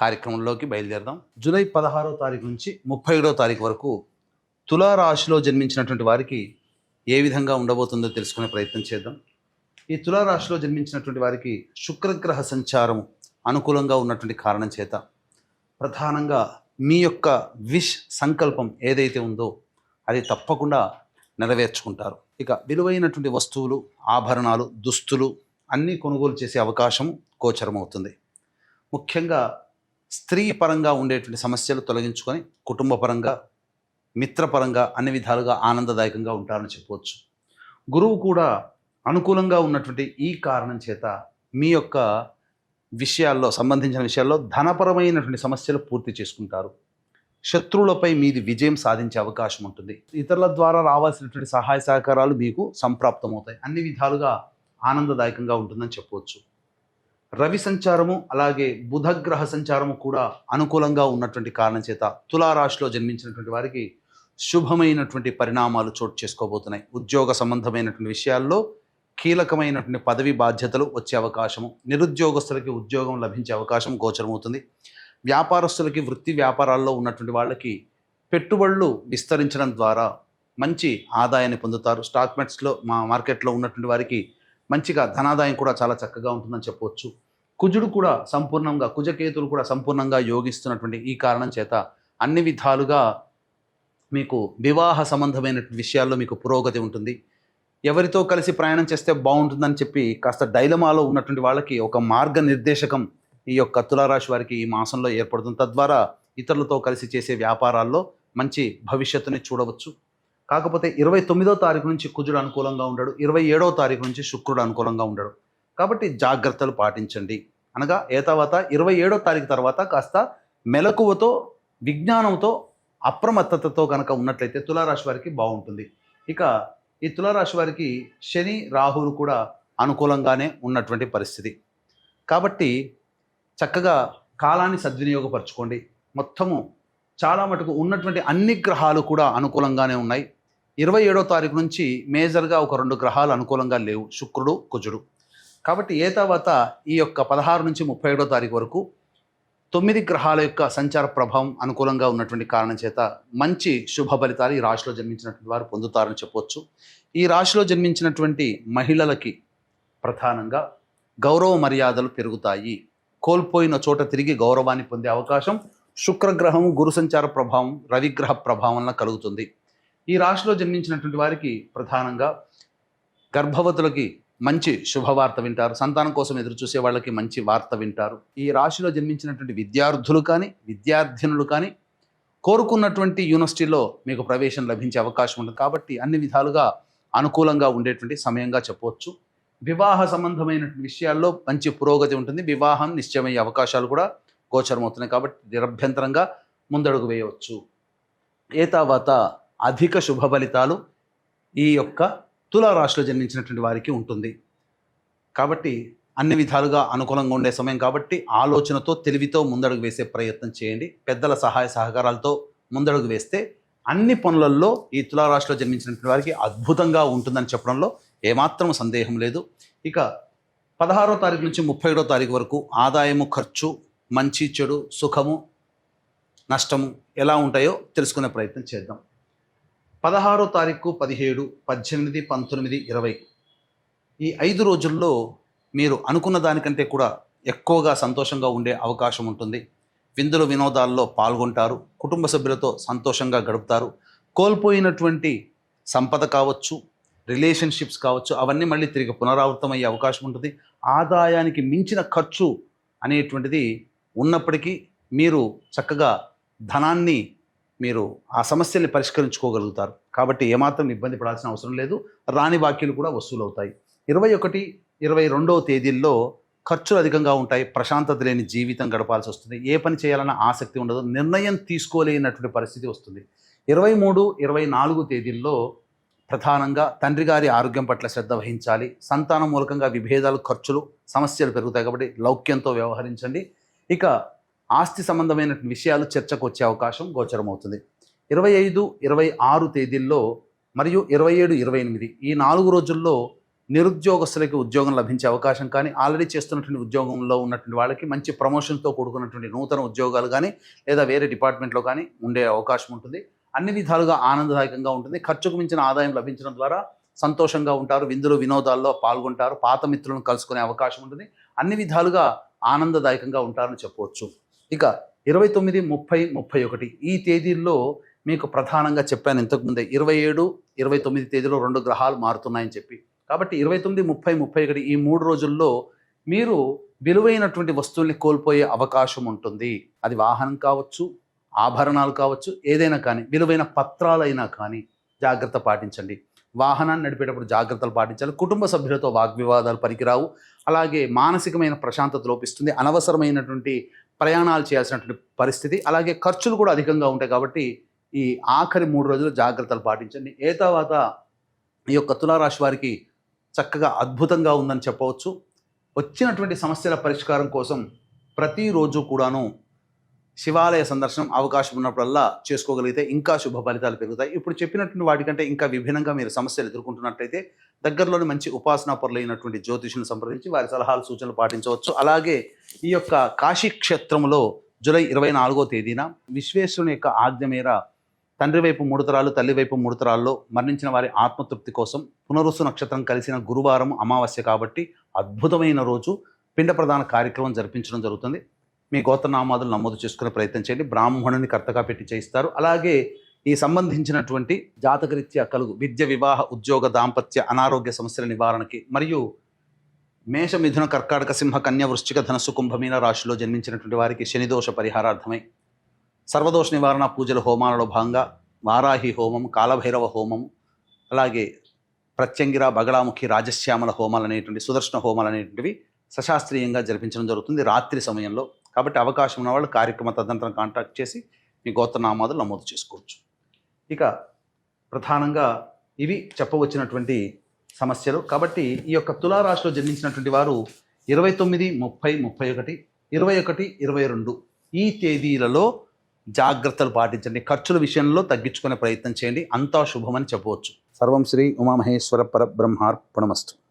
కార్యక్రమంలోకి బయలుదేరదాం. జూలై పదహారో తారీఖు నుంచి ముప్పై ఏడో తారీఖు వరకు తులారాశిలో జన్మించినటువంటి వారికి ఏ విధంగా ఉండబోతుందో తెలుసుకునే ప్రయత్నం చేద్దాం. ఈ తులారాశిలో జన్మించినటువంటి వారికి శుక్రగ్రహ సంచారం అనుకూలంగా ఉన్నటువంటి కారణం చేత ప్రధానంగా మీ యొక్క విష్ సంకల్పం ఏదైతే ఉందో అది తప్పకుండా నెరవేర్చుకుంటారు. ఇక విలువైనటువంటి వస్తువులు ఆభరణాలు దుస్తులు అన్నీ కొనుగోలు చేసే అవకాశం గోచరమవుతుంది. ముఖ్యంగా స్త్రీ పరంగా ఉండేటువంటి సమస్యలు తొలగించుకొని కుటుంబ పరంగా మిత్రపరంగా అన్ని విధాలుగా ఆనందదాయకంగా ఉంటారని చెప్పవచ్చు. గురువు కూడా అనుకూలంగా ఉన్నటువంటి ఈ కారణం చేత మీ యొక్క విషయాల్లో సంబంధించిన విషయాల్లో ధనపరమైనటువంటి సమస్యలు పూర్తి చేసుకుంటారు. శత్రువులపై మీది విజయం సాధించే అవకాశం ఉంటుంది. ఇతరుల ద్వారా రావాల్సినటువంటి సహాయ సహకారాలు మీకు సంప్రాప్తమవుతాయి. అన్ని విధాలుగా ఆనందదాయకంగా ఉంటుందని చెప్పవచ్చు. రవి సంచారము అలాగే బుధగ్రహ సంచారము కూడా అనుకూలంగా ఉన్నటువంటి కారణం చేత తులారాశిలో జన్మించినటువంటి వారికి శుభమైనటువంటి పరిణామాలు చోటు చేసుకోబోతున్నాయి. ఉద్యోగ సంబంధమైనటువంటి విషయాల్లో కీలకమైనటువంటి పదవి బాధ్యతలు వచ్చే అవకాశము నిరుద్యోగస్తులకి ఉద్యోగం లభించే అవకాశం గోచరమవుతుంది. వ్యాపారస్తులకి వృత్తి వ్యాపారాల్లో ఉన్నటువంటి వాళ్ళకి పెట్టుబడులు విస్తరించడం ద్వారా మంచి ఆదాయాన్ని పొందుతారు. స్టాక్ మార్కెట్స్లో మా మార్కెట్లో ఉన్నటువంటి వారికి మంచిగా ధనాదాయం కూడా చాలా చక్కగా ఉంటుందని చెప్పవచ్చు కుజుడు కూడా సంపూర్ణంగా కుజకేతులు కూడా సంపూర్ణంగా యోగిస్తున్నటువంటి ఈ కారణం చేత అన్ని విధాలుగా మీకు వివాహ సంబంధమైన విషయాల్లో మీకు పురోగతి ఉంటుంది. ఎవరితో కలిసి ప్రయాణం చేస్తే బాగుంటుందని చెప్పి కాస్త డైలమాలో ఉన్నటువంటి వాళ్ళకి ఒక మార్గనిర్దేశకం ఈ యొక్క తులారాశి వారికి ఈ మాసంలో ఏర్పడుతుంది. తద్వారా ఇతరులతో కలిసి చేసే వ్యాపారాల్లో మంచి భవిష్యత్తుని చూడవచ్చు. కాకపోతే ఇరవై తొమ్మిదో తారీఖు నుంచి కుజుడు అనుకూలంగా ఉండడు ఇరవై ఏడో తారీఖు నుంచి శుక్రుడు అనుకూలంగా ఉండడు. కాబట్టి జాగ్రత్తలు పాటించండి. అనగా ఏ తర్వాత ఇరవై ఏడో తారీఖు తర్వాత కాస్త మెలకువతో విజ్ఞానంతో అప్రమత్తతతో కనుక ఉన్నట్లయితే తులారాశి వారికి బాగుంటుంది. ఇక ఈ తులారాశి వారికి శని రాహులు కూడా అనుకూలంగానే ఉన్నటువంటి పరిస్థితి. కాబట్టి చక్కగా కాలాన్ని సద్వినియోగపరచుకోండి. మొత్తము చాలా మటుకు ఉన్నటువంటి అన్ని గ్రహాలు కూడా అనుకూలంగానే ఉన్నాయి. ఇరవై ఏడో తారీఖు నుంచి మేజర్గా ఒక రెండు గ్రహాలు అనుకూలంగా లేవు. శుక్రుడు కుజుడు. కాబట్టి ఏ తర్వాత ఈ యొక్క పదహారు నుంచి ముప్పై ఏడో తారీఖు వరకు తొమ్మిది గ్రహాల యొక్క సంచార ప్రభావం అనుకూలంగా ఉన్నటువంటి కారణం చేత మంచి శుభ ఫలితాలు ఈ రాశిలో జన్మించినటువంటి వారు పొందుతారని చెప్పవచ్చు ఈ రాశిలో జన్మించినటువంటి మహిళలకి ప్రధానంగా గౌరవ మర్యాదలు పెరుగుతాయి. కోల్పోయిన చోట తిరిగి గౌరవాన్ని పొందే అవకాశం శుక్రగ్రహం గురు సంచార ప్రభావం రవిగ్రహ ప్రభావంలో కలుగుతుంది. ఈ రాశిలో జన్మించినటువంటి వారికి ప్రధానంగా గర్భవతులకి మంచి శుభవార్త వింటారు. సంతానం కోసం ఎదురు చూసే వాళ్ళకి మంచి వార్త వింటారు. ఈ రాశిలో జన్మించినటువంటి విద్యార్థులు కానీ విద్యార్థినులు కానీ కోరుకున్నటువంటి యూనివర్సిటీలో మీకు ప్రవేశం లభించే అవకాశం ఉంటుంది. కాబట్టి అన్ని విధాలుగా అనుకూలంగా ఉండేటువంటి సమయంగా చెప్పవచ్చు. వివాహ సంబంధమైనటువంటి విషయాల్లో మంచి పురోగతి ఉంటుంది. వివాహం నిశ్చయమయ్యే అవకాశాలు కూడా గోచరమవుతున్నాయి. కాబట్టి నిరభ్యంతరంగా ముందడుగు వేయవచ్చు. ఏ తర్వాత అధిక శుభ ఫలితాలు ఈ యొక్క తులారాశిలో జన్మించినటువంటి వారికి ఉంటుంది. కాబట్టి అన్ని విధాలుగా అనుకూలంగా ఉండే సమయం కాబట్టి ఆలోచనతో తెలివితో ముందడుగు వేసే ప్రయత్నం చేయండి. పెద్దల సహాయ సహకారాలతో ముందడుగు వేస్తే అన్ని పనులలో ఈ తులారాశిలో జన్మించినటువంటి వారికి అద్భుతంగా ఉంటుందని చెప్పడంలో ఏమాత్రం సందేహం లేదు. ఇక పదహారో తారీఖు నుంచి ముప్పై ఏడో తారీఖు వరకు ఆదాయము ఖర్చు మంచి చెడు సుఖము నష్టము ఎలా ఉంటాయో తెలుసుకునే ప్రయత్నం చేద్దాం. పదహారో తారీఖు పదిహేడు పద్దెనిమిది పంతొమ్మిది ఇరవై. ఈ ఐదు రోజుల్లో మీరు అనుకున్న దానికంటే కూడా ఎక్కువగా సంతోషంగా ఉండే అవకాశం ఉంటుంది. విందులు వినోదాల్లో పాల్గొంటారు కుటుంబ సభ్యులతో సంతోషంగా గడుపుతారు. కోల్పోయినటువంటి సంపద కావచ్చు రిలేషన్షిప్స్ కావచ్చు అవన్నీ మళ్ళీ తిరిగి పునరావృతం అయ్యే అవకాశం ఉంటుంది. ఆదాయానికి మించిన ఖర్చు అనేటువంటిది ఉన్నప్పటికీ మీరు చక్కగా ధనాన్ని మీరు ఆ సమస్యల్ని పరిష్కరించుకోగలుగుతారు. కాబట్టి ఏమాత్రం ఇబ్బంది పడాల్సిన అవసరం లేదు. రాణి బాకీలు కూడా వసూలు అవుతాయి ఇరవై ఒకటి ఇరవై రెండవ తేదీల్లో ఖర్చులు అధికంగా ఉంటాయి. ప్రశాంతత లేని జీవితం గడపాల్సి వస్తుంది. ఏ పని చేయాలన్న ఆసక్తి ఉండదు. నిర్ణయం తీసుకోలేనటువంటి పరిస్థితి వస్తుంది. ఇరవై మూడు ఇరవై నాలుగు తేదీల్లో ప్రధానంగా తండ్రి గారి ఆరోగ్యం పట్ల శ్రద్ధ వహించాలి. సంతానం మూలకంగా విభేదాలు ఖర్చులు సమస్యలు పెరుగుతాయి కాబట్టి లౌక్యంతో వ్యవహరించండి. ఇక ఆస్తి సంబంధమైన విషయాలు చర్చకు వచ్చే అవకాశం గోచరమవుతుంది. ఇరవై ఐదు ఇరవై ఆరు తేదీల్లో మరియు ఇరవై ఏడు ఇరవై ఎనిమిది ఈ నాలుగు రోజుల్లో నిరుద్యోగస్తులకి ఉద్యోగం లభించే అవకాశం కానీ ఆల్రెడీ చేస్తున్నటువంటి ఉద్యోగంలో ఉన్నటువంటి వాళ్ళకి మంచి ప్రమోషన్తో కూడుకున్నటువంటి నూతన ఉద్యోగాలు కానీ లేదా వేరే డిపార్ట్మెంట్లో కానీ ఉండే అవకాశం ఉంటుంది. అన్ని విధాలుగా ఆనందదాయకంగా ఉంటుంది. ఖర్చుకు మించిన ఆదాయం లభించడం ద్వారా సంతోషంగా ఉంటారు. విందులు వినోదాల్లో పాల్గొంటారు. పాత మిత్రులను కలుసుకునే అవకాశం ఉంటుంది. అన్ని విధాలుగా ఆనందదాయకంగా ఉంటారని చెప్పవచ్చు. ఇక ఇరవై తొమ్మిది ముప్పై ముప్పై ఒకటి ఈ తేదీల్లో మీకు ప్రధానంగా చెప్పాను ఇంతకుముందే. ఇరవై ఏడు ఇరవై తొమ్మిది తేదీలో రెండు గ్రహాలు మారుతున్నాయని చెప్పి. కాబట్టి ఇరవై తొమ్మిది ముప్పై ముప్పై ఒకటి ఈ మూడు రోజుల్లో మీరు విలువైనటువంటి వస్తువుల్ని కోల్పోయే అవకాశం ఉంటుంది. అది వాహనం కావచ్చు ఆభరణాలు కావచ్చు ఏదైనా కానీ విలువైన పత్రాలైనా కానీ జాగ్రత్త పాటించండి. వాహనాన్ని నడిపేటప్పుడు జాగ్రత్తలు పాటించాలి. కుటుంబ సభ్యులతో వాగ్వివాదాలు పనికిరావు. అలాగే మానసికమైన ప్రశాంతత లోపిస్తుంది. అనవసరమైనటువంటి ప్రయాణాలు చేయాల్సినటువంటి పరిస్థితి. అలాగే ఖర్చులు కూడా అధికంగా ఉంటాయి కాబట్టి ఈ ఆఖరి మూడు రోజులు జాగ్రత్తలు పాటించండి. ఏ తర్వాత ఈ యొక్క తులారాశి వారికి చక్కగా అద్భుతంగా ఉందని చెప్పవచ్చు. వచ్చినటువంటి సమస్యల పరిష్కారం కోసం ప్రతిరోజు కూడాను శివాలయ సందర్శనం అవకాశం ఉన్నప్పుడల్లా చేసుకోగలిగితే ఇంకా శుభ ఫలితాలు పెరుగుతాయి. ఇప్పుడు చెప్పినటువంటి వాటికంటే ఇంకా విభిన్నంగా మీరు సమస్యలు ఎదుర్కొంటున్నట్టయితే దగ్గరలోని మంచి ఉపాసనా పరులైనటువంటి జ్యోతిషులను సంప్రదించి వారి సలహాలు సూచనలు పాటించవచ్చు. అలాగే ఈ యొక్క కాశీ క్షేత్రంలో జూలై ఇరవై నాలుగో తేదీన విశ్వేశ్వరుని యొక్క ఆజ్ఞ మేర తండ్రి వైపు ముడతరాలు తల్లి వైపు ముడతరాల్లో మరణించిన వారి ఆత్మతృప్తి కోసం పునరుసు నక్షత్రం కలిసిన గురువారం అమావాస్య కాబట్టి అద్భుతమైన రోజు పిండ ప్రధాన కార్యక్రమం జరిపించడం జరుగుతుంది. మీ గోత్రనామాదులు నమోదు చేసుకునే ప్రయత్నం చేయండి. బ్రాహ్మణుని కర్తగా పెట్టి చేయిస్తారు. అలాగే ఈ సంబంధించినటువంటి జాతకరీత్యా కలుగు విద్య వివాహ ఉద్యోగ దాంపత్య అనారోగ్య సమస్యల నివారణకి మరియు మేష మిథున కర్కాటక సింహ కన్య వృశ్చిక ధనస్సు కుంభమీన రాశిలో జన్మించినటువంటి వారికి శనిదోష పరిహారార్థమై సర్వదోష నివారణ పూజల హోమాలలో భాగంగా వారాహి హోమం కాలభైరవ హోమం అలాగే ప్రత్యంగిర బగళాముఖి రాజశ్యామల హోమాలు అనేటువంటి సుదర్శన హోమాలు అనేటువంటివి సశాస్త్రీయంగా జరిపించడం జరుగుతుంది. రాత్రి సమయంలో కాబట్టి అవకాశం ఉన్న వాళ్ళు కార్యక్రమ తదనంతరం కాంటాక్ట్ చేసి మీ గోత్రనామాదులు నమోదు చేసుకోవచ్చు. ఇక ప్రధానంగా ఇవి చెప్పవచ్చినటువంటి సమస్యలు. కాబట్టి ఈ యొక్క తులారాశిలో జన్మించినటువంటి వారు ఇరవై తొమ్మిది ముప్పై ముప్పై ఒకటి ఇరవై ఒకటి ఇరవై రెండు ఈ తేదీలలో జాగ్రత్తలు పాటించండి. ఖర్చుల విషయంలో తగ్గించుకునే ప్రయత్నం చేయండి. అంతా శుభమని చెప్పవచ్చు. సర్వం శ్రీ ఉమామహేశ్వర పరబ్రహ్మార్పణమస్తు.